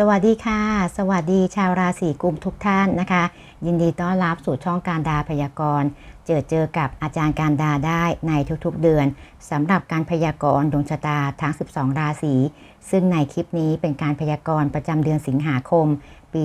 สวัสดีค่ะ สวัสดีชาวราศีกุมทุกท่านนะคะ ยินดีต้อนรับสู่ช่องการดาพยากรณ์ เจอเจอกับอาจารย์การดาได้ในทุกๆเดือนสำหรับการพยากรณ์ดวงชะตาทั้ง 12 ราศีซึ่งในคลิปนี้เป็นการพยากรณ์ประจำเดือนสิงหาคม ปี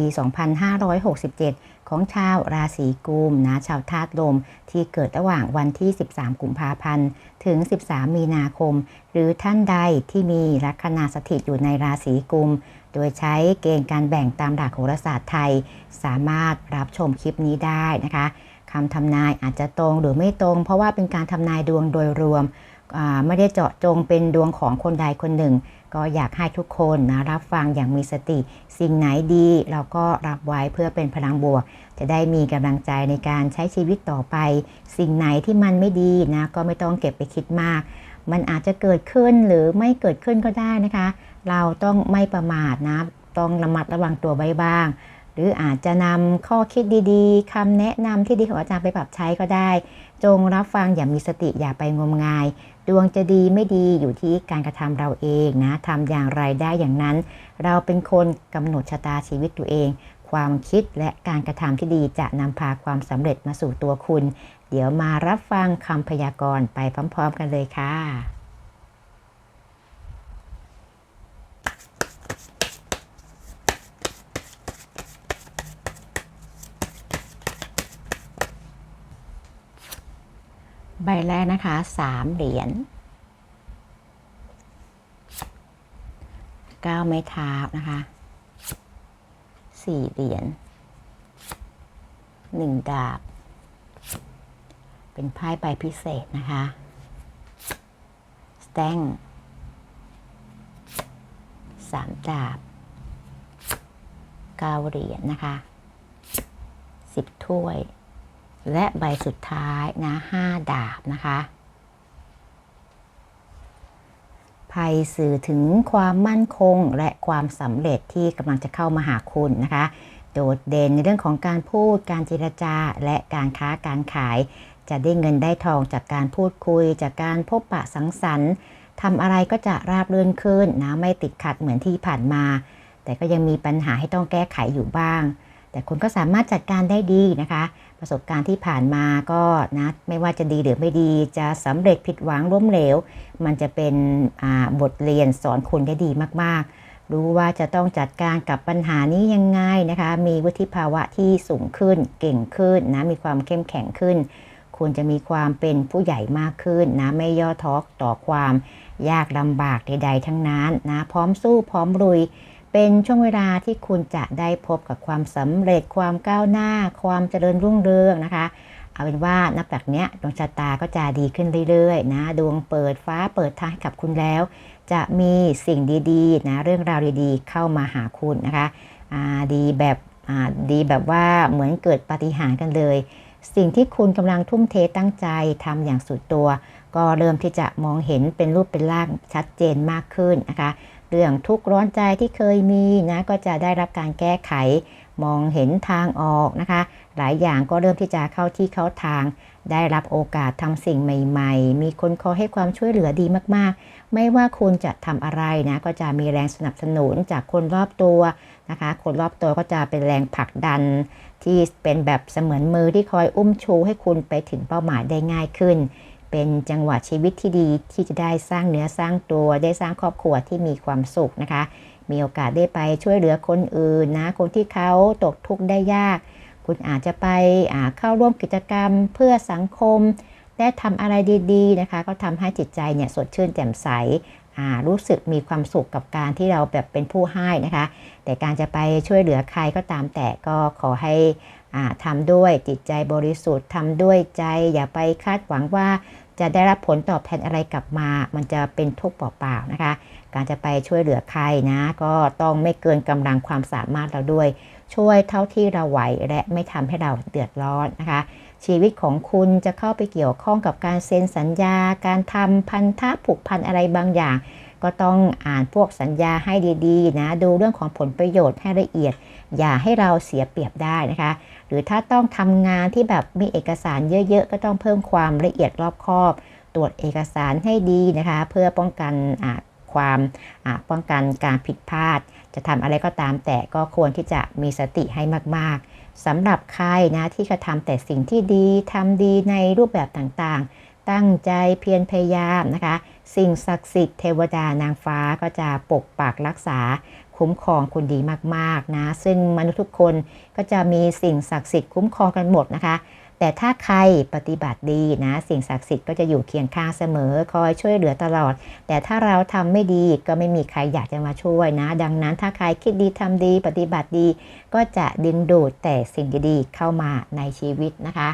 2567 ของชาวราศีกุมนะชาวธาตุลม ที่เกิดระหว่างวันที่ 13 กุมภาพันธ์ ถึง 13 มีนาคม หรือท่านใดที่มีลัคนาสถิตอยู่ในราศีกุม โดยใช้เกณฑ์การแบ่งตามหลักโหราศาสตร์ไทย สามารถรับชมคลิปนี้ได้นะคะคำทำนายอาจจะตรงหรือไม่ตรง เพราะว่าเป็นการทำนายดวงโดยรวมไม่ได้เจาะจงเป็นดวงของคนใดคนหนึ่ง ก็อยากให้ทุกคนนะรับฟังอย่างมีสติ สิ่งไหนดี เราก็รับไว้เพื่อเป็นพลังบวก จะได้มีกำลังใจในการใช้ชีวิตต่อไป สิ่งไหนที่มันไม่ดีนะก็ไม่ต้องเก็บไปคิดมาก มันอาจจะเกิดขึ้นหรือไม่เกิดขึ้นก็ได้นะคะ เราต้องไม่ประมาทนะ ต้องระมัดระวังตัวไว้บ้าง หรืออาจจะนำข้อคิดดีๆคำแนะนำที่ดีของอาจารย์ไปปรับใช้ก็ได้ จงรับฟังอย่ามีสติอย่าไปงมงาย ดวงจะดีไม่ดีอยู่ที่การกระทำเราเองนะทำอย่างไรได้อย่างนั้น เราเป็นคนกำหนดชะตาชีวิตตัวเอง ความคิดและการกระทำที่ดีจะนำพาความสำเร็จมาสู่ตัวคุณ เดี๋ยวมารับฟังคำพยากรณ์ไปพร้อม ๆ กันเลยค่ะใบแรกนะคะสามเหรียญเก้าไม้เท้านะคะ สี่เหรียญหนึ่งดาบ เป็นไพ่ใบพิเศษนะคะสแตงสามดาบเก้าเหรียญนะคะสิบถ้วย และใบสุดท้ายนะห้าดาบนะคะ ไพ่สื่อถึงความมั่นคงและความสำเร็จที่กำลังจะเข้ามาหาคุณนะคะ โดดเด่นในเรื่องของการพูดการเจรจา และการค้าการขาย จะได้เงินได้ทองจากการพูดคุย จากการพบปะสังสรรค์ทำอะไรก็จะราบรื่นขึ้นนะไม่ติดขัดเหมือนที่ผ่านมา แต่ก็ยังมีปัญหาให้ต้องแก้ไขอยู่บ้าง แต่คุณก็สามารถจัดการได้ดีนะคะ ประสบการณ์ที่ผ่านมาก็นะไม่ว่าจะดีหรือไม่ดี จะสำเร็จผิดหวังล้มเหลว มันจะเป็นบทเรียนสอนคุณได้ดีมากๆ รู้ว่าจะต้องจัดการกับปัญหานี้ยังไงนะคะ มีวุฒิภาวะที่สูงขึ้นเก่งขึ้นนะมีความเข้มแข็งขึ้นคุณจะมีความเป็นผู้ใหญ่มากขึ้นนะไม่ย่อท้อต่อความยากลำบากใดๆทั้งนั้นนะพร้อมสู้พร้อมลุย เป็นช่วงเวลาที่คุณจะได้พบกับความสำเร็จความก้าวหน้า ความเจริญรุ่งเรืองนะคะ เอาเป็นว่านับจากเนี้ยดวงชะตาก็จะดีขึ้นเรื่อยๆนะดวงเปิดฟ้าเปิดทางให้กับคุณแล้ว จะมีสิ่งดีๆนะเรื่องราวดีๆ เข้ามาหาคุณนะคะดีแบบดีแบบว่าเหมือนเกิดปาฏิหาริย์กันเลย สิ่งที่คุณกำลังทุ่มเทตั้งใจทำอย่างสุดตัว ก็เริ่มที่จะมองเห็นเป็นรูปเป็นร่างชัดเจนมากขึ้นนะคะ เรื่องทุกข์ร้อนใจที่เคยมีนะก็จะได้รับการแก้ไข มองเห็นทางออกนะคะ หลายอย่างก็เริ่มที่จะเข้าที่เข้าทาง ได้รับโอกาสทำสิ่งใหม่ ๆ มีคนคอยให้ความช่วยเหลือดีมากๆ ไม่ว่าคุณจะทำอะไรนะก็จะมีแรงสนับสนุนจากคนรอบตัวนะคะ คนรอบตัวก็จะเป็นแรงผลักดัน ที่เป็นแบบเสมือนมือที่คอยอุ้มชูให้คุณไปถึงเป้าหมายได้ง่ายขึ้น เป็นจังหวะชีวิตที่ดีที่จะได้สร้างเนื้อสร้างตัว ได้สร้างครอบครัวที่มีความสุขนะคะ มีโอกาสได้ไปช่วยเหลือคนอื่นนะคนที่เขาตกทุกข์ได้ยาก คุณอาจจะไปเข้าร่วมกิจกรรมเพื่อสังคม ได้ทำอะไรดีๆนะคะ ก็ทำให้จิตใจเนี่ยสดชื่นแจ่มใสรู้สึกมีความสุขกับการที่เราแบบเป็นผู้ให้นะคะ แต่การจะไปช่วยเหลือใครก็ตามแต่ก็ขอให้ทำด้วยจิตใจบริสุทธิ์ทำด้วยใจ อย่าไปคาดหวังว่า จะได้รับผลตอบแทนอะไรกลับมา มันจะเป็นทุกข์เปล่าๆนะคะ การจะไปช่วยเหลือใครนะ ก็ต้องไม่เกินกำลังความสามารถเราด้วย ช่วยเท่าที่เราไหวและไม่ทำให้เราเดือดร้อนนะคะ ชีวิตของคุณจะเข้าไปเกี่ยวข้องกับการเซ็นสัญญา การทำพันธะผูกพันอะไรบางอย่าง ก็ต้องอ่านพวกสัญญาให้ดีๆนะดูเรื่องของผลประโยชน์ให้ละเอียด อย่าให้เราเสียเปรียบได้นะคะ หรือถ้าต้องทำงานที่แบบมีเอกสารเยอะๆ ก็ต้องเพิ่มความละเอียดรอบคอบ ตรวจเอกสารให้ดีนะคะ เพื่อป้องกันความป้องกันการผิดพลาด จะทำอะไรก็ตามแต่ก็ควรที่จะมีสติให้มากๆสำหรับใครนะที่จะทำแต่สิ่งที่ดีทำดีในรูปแบบต่างๆ ตั้งใจเพียรพยายามนะคะ สิ่งศักดิ์สิทธิ์เทวดานางฟ้าก็จะปกปักรักษาคุ้มครองคุณดีมากๆนะซึ่งมนุษย์ทุกคนก็จะมีสิ่งศักดิ์สิทธิ์คุ้มครองกันหมดนะคะ แต่ถ้าใครปฏิบัติดีนะสิ่งศักดิ์สิทธิ์ก็จะอยู่เคียงข้างเสมอคอยช่วยเหลือตลอด แต่ถ้าเราทำไม่ดีก็ไม่มีใครอยากจะมาช่วยนะ ดังนั้นถ้าใครคิดดีทำดี ปฏิบัติดี ก็จะดึงดูดแต่สิ่งดีๆเข้ามาในชีวิตนะคะ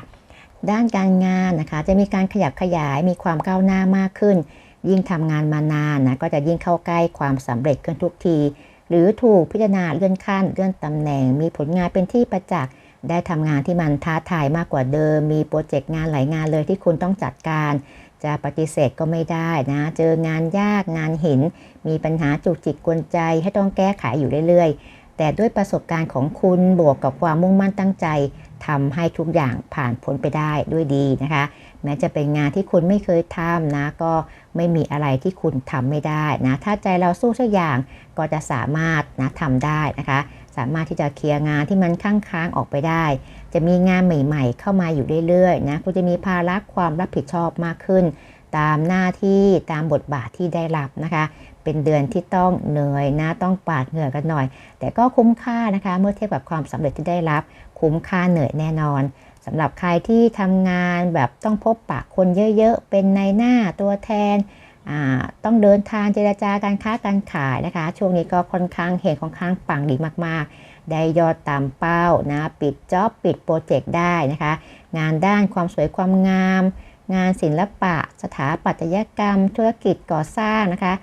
ด้านการงานนะคะจะมีการขยับขยายมีความก้าวหน้ามากขึ้น ยิ่งทำงานมานานนะก็จะยิ่งเข้าใกล้ความสำเร็จขึ้นทุกที หรือถูกพิจารณาเลื่อนขั้นเลื่อนตำแหน่ง มีผลงานเป็นที่ประจักษ์ได้ทำงานที่มันท้าทายมากกว่าเดิม มีโปรเจกต์งานหลายงานเลยที่คุณต้องจัดการ จะปฏิเสธก็ไม่ได้นะ เจองานยากงานหิน มีปัญหาจุกจิกกวนใจให้ต้องแก้ไขอยู่เรื่อยๆ แต่ด้วยประสบการณ์ของคุณบวกกับความมุ่งมั่นตั้งใจทำให้ทุกอย่างผ่านพ้นไปได้ด้วยดีนะคะ แม้จะเป็นงานที่คุณไม่เคยทำนะ ก็ไม่มีอะไรที่คุณทำไม่ได้นะ ถ้าใจเราสู้สักอย่างก็จะสามารถนะทำได้นะคะ สามารถที่จะเคลียร์งานที่มันค้างค้างออกไปได้ จะมีงานใหม่ ๆ เข้ามาอยู่เรื่อยๆนะคุณจะมีภาระความรับผิดชอบมากขึ้น ตามหน้าที่ตามบทบาทที่ได้รับนะคะ เป็นเดือนที่ต้องเหนื่อยนะต้องปาดเหงื่อกันหน่อย แต่ก็คุ้มค่านะคะ เมื่อเทียบกับความสำเร็จที่ได้รับ คุ้มค่าเหนื่อยแน่นอนสำหรับใครที่ทำงานแบบต้องพบปะคนเยอะๆ เป็นในหน้าตัวแทนต้องเดินทางเจราจาการค้าการขายนะคะ ช่วงนี้ก็ค่อนข้างเห็นค่อนข้างปังดีมากๆ ได้ยอดตามเป้านะปิดจ็อบปิดโปรเจกต์ได้นะคะ งานด้านความสวยความงาม งานศิลปะ สถาปัตยกรรม ธุรกิจก่อสร้างนะคะ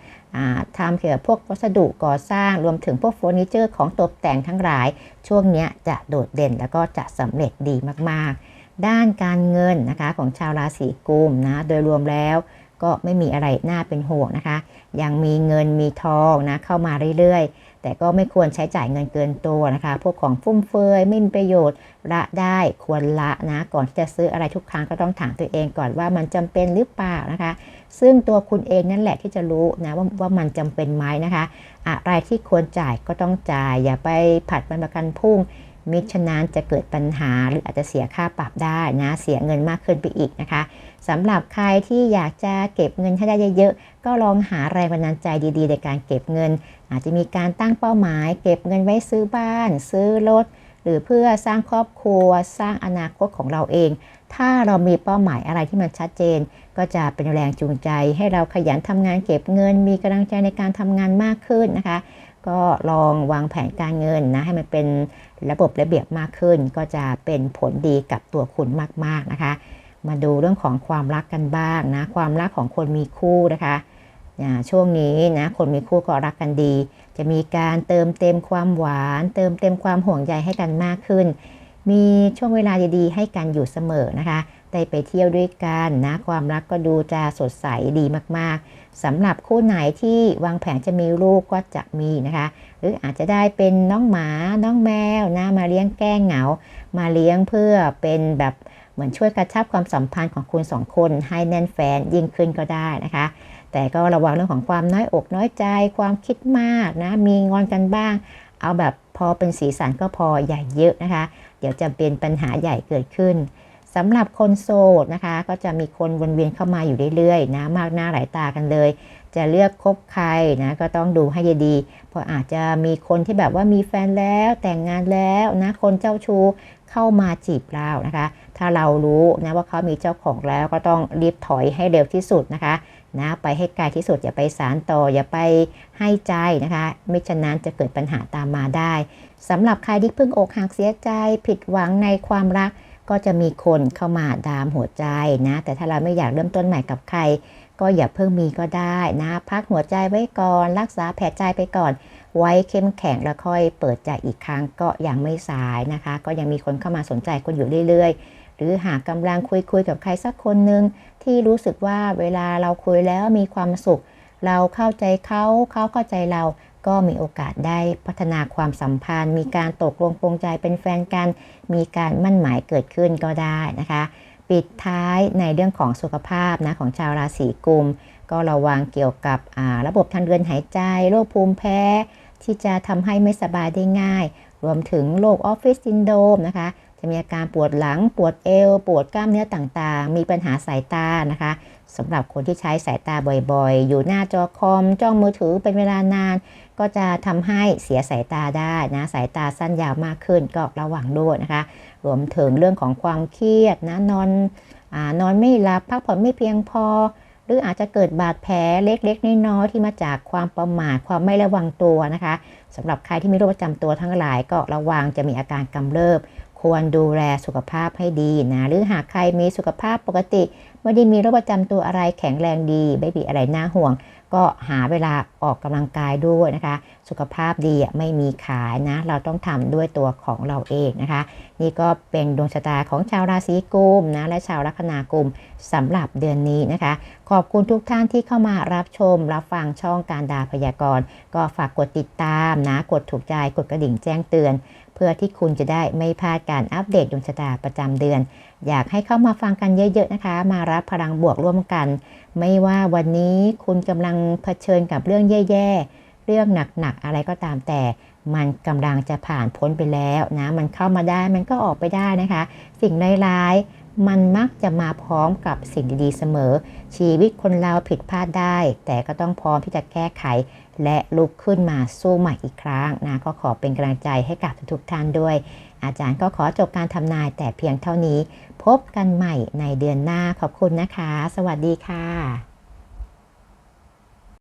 ทำเกี่ยวกับพวกวัสดุก่อสร้างรวมถึงพวกเฟอร์นิเจอร์ของตกแต่งทั้งหลาย ช่วงนี้จะโดดเด่นแล้วก็จะสำเร็จดีมากๆ ด้านการเงินนะคะของชาวราศีกุมนะโดยรวมแล้วก็ไม่มีอะไรน่าเป็นห่วงนะคะ ยังมีเงินมีทองนะเข้ามาเรื่อยๆ แต่ก็ไม่ควรใช้จ่ายเงินเกินตัวนะคะ พวกของฟุ่มเฟือยไม่มีประโยชน์ละได้ควรละนะ ก่อนที่จะซื้ออะไรทุกครั้งก็ต้องถามตัวเองก่อนว่ามันจำเป็นหรือเปล่านะคะ ซึ่งตัวคุณเองนั่นแหละที่จะรู้นะว่าว่ามันจำเป็นไหมนะคะ อะไรที่ควรจ่ายก็ต้องจ่าย อย่าไปผัดมันประกันพุ่ง มิฉะนั้นจะเกิดปัญหาหรืออาจจะเสียค่าปรับได้นะเสียเงินมากขึ้นไปอีกนะคะสำหรับใครที่อยากจะเก็บเงินให้ได้เยอะๆ ก็ลองหาแรงบันดาลใจดีๆ ในการเก็บเงิน อาจจะมีการตั้งเป้าหมาย เก็บเงินไว้ซื้อบ้าน ซื้อรถ หรือเพื่อสร้างครอบครัวสร้างอนาคตของเราเอง ถ้าเรามีเป้าหมายอะไรที่มันชัดเจน ก็จะเป็นแรงจูงใจ ให้เราขยันทำงานเก็บเงิน มีกำลังใจในการทำงานมากขึ้นนะคะ ก็ลองวางแผนการเงินนะให้มันเป็นระบบระเบียบมากขึ้น ก็จะเป็นผลดีกับตัวคุณมากๆนะคะ มาดูเรื่องของความรักกันบ้างนะความรักของคนมีคู่นะคะช่วงนี้นะคนมีคู่ก็รักกันดี จะมีการเติมเต็มความหวาน เติมเต็มความห่วงใยให้กันมากขึ้น มีช่วงเวลาดีๆ ให้กันอยู่เสมอนะคะ ได้ไปเที่ยวด้วยกันนะ ความรักก็ดูจะสดใสดีมากๆสำหรับคู่ไหนที่วางแผนจะมีลูกก็จะมีนะคะ หรืออาจจะได้เป็นน้องหมา น้องแมวนะมาเลี้ยงแก้เหงา มาเลี้ยงเพื่อเป็นแบบเหมือนช่วยกระชับความสัมพันธ์ของคุณสองคนให้แน่นแฟนยิ่งขึ้นก็ได้นะคะ แต่ก็ระวังเรื่องของความน้อยอกน้อยใจ ความคิดมากนะ มีงอนกันบ้าง เอาแบบพอเป็นสีสันก็พอใหญ่เยอะนะคะ เดี๋ยวจะเป็นปัญหาใหญ่เกิดขึ้นสำหรับคนโสดนะคะ ก็จะมีคนวนเวียนเข้ามาอยู่เรื่อยๆนะมากหน้าหลายตากันเลย จะเลือกคบใครนะก็ต้องดูให้ดีเพราะอาจจะมีคนที่แบบว่ามีแฟนแล้วแต่งงานแล้วนะคนเจ้าชู้เข้ามาจีบเรานะคะ ถ้าเรารู้นะว่าเขามีเจ้าของแล้วก็ต้องรีบถอยให้เร็วที่สุดนะคะนะไปให้ไกลที่สุดอย่าไปสารต่ออย่าไปให้ใจนะคะ ไม่ฉะนั้นจะเกิดปัญหาตามมาได้สำหรับใครที่เพิ่งอกหักเสียใจผิดหวังในความรักก็จะมีคนเข้ามาดามหัวใจนะ แต่ถ้าเราไม่อยากเริ่มต้นใหม่กับใคร ก็อย่าเพิ่งมีก็ได้นะ พักหัวใจไว้ก่อน รักษาแผลใจไปก่อน ไว้เข้มแข็งแล้วค่อยเปิดใจอีกครั้งก็ยังไม่สายนะคะ ก็ยังมีคนเข้ามาสนใจคุณอยู่เรื่อยๆ หรือหากกำลังคุยคุยกับใครสักคนหนึ่งที่รู้สึกว่าเวลาเราคุยแล้วมีความสุข เราเข้าใจเขาเขาเข้าใจเราก็มีโอกาสได้พัฒนาความสัมพันธ์ มีการตกลงปรงใจเป็นแฟนกัน มีการมั่นหมายเกิดขึ้นก็ได้นะคะ ปิดท้ายในเรื่องของสุขภาพนะของชาวราศีกุม ก็ระวังเกี่ยวกับระบบทางเดินหายใจโรคภูมิแพ้ ที่จะทำให้ไม่สบายได้ง่าย รวมถึงโรคออฟฟิศซินโดรมนะคะจะมีอาการปวดหลังปวดเอว ปวดกล้ามเนื้อต่างๆ มีปัญหาสายตานะคะ สำหรับคนที่ใช้สายตาบ่อยๆ อยู่หน้าจอคอมจ้องมือถือเป็นเวลานาน ก็จะทำให้เสียสายตาได้นะ สายตาสั้นยาวมากขึ้นก็ระวังด้วยนะคะ รวมถึงเรื่องของความเครียดนะนอนอนอนไม่หลับพักผ่อนไม่เพียงพอ หรืออาจจะเกิดบาดแผลเล็กๆน้อยๆที่มาจากความประมาทความไม่ระวังตัวนะคะสำหรับใครที่มีโรคประจำตัวทั้งหลายก็ระวังจะมีอาการกำเริบ ควรดูแลสุขภาพให้ดีนะ หรือหากใครมีสุขภาพปกติ ไม่ได้มีโรคประจำตัวอะไรแข็งแรงดีไม่มีอะไรน่าห่วง ก็หาเวลาออกกำลังกายด้วยนะคะ สุขภาพดีไม่มีขายนะ เราต้องทำด้วยตัวของเราเองนะคะ นี่ก็เป็นดวงชะตาของชาวราศีกุมนะและชาวลัคนากุมสำหรับเดือนนี้นะคะ ขอบคุณทุกท่านที่เข้ามารับชม รับฟังช่องการดาพยากรณ์ ก็ฝากกดติดตามนะกดถูกใจกดกระดิ่งแจ้งเตือน เพื่อที่คุณจะได้ไม่พลาดการอัปเดตดวงชะตาประจำเดือน อยากให้เข้ามาฟังกันเยอะ ๆ นะคะ มารับพลังบวกร่วมกัน ไม่ว่าวันนี้คุณกำลังเผชิญกับเรื่องแย่ ๆ เรื่องหนัก ๆ อะไรก็ตามแต่ มันกำลังจะผ่านพ้นไปแล้วนะมันเข้ามาได้มันก็ออกไปได้นะคะ สิ่งร้ายๆ มันมักจะมาพร้อมกับสิ่งดีๆเสมอ ชีวิตคนเราผิดพลาดได้ แต่ก็ต้องพร้อมที่จะแก้ไข และลุกขึ้นมาสู้ใหม่อีกครั้งนะก็ขอเป็นกำลังใจให้กับทุกๆท่านด้วย อาจารย์ก็ขอจบการทำนายแต่เพียงเท่านี้ พบกันใหม่ในเดือนหน้าขอบคุณนะคะ สวัสดีค่ะ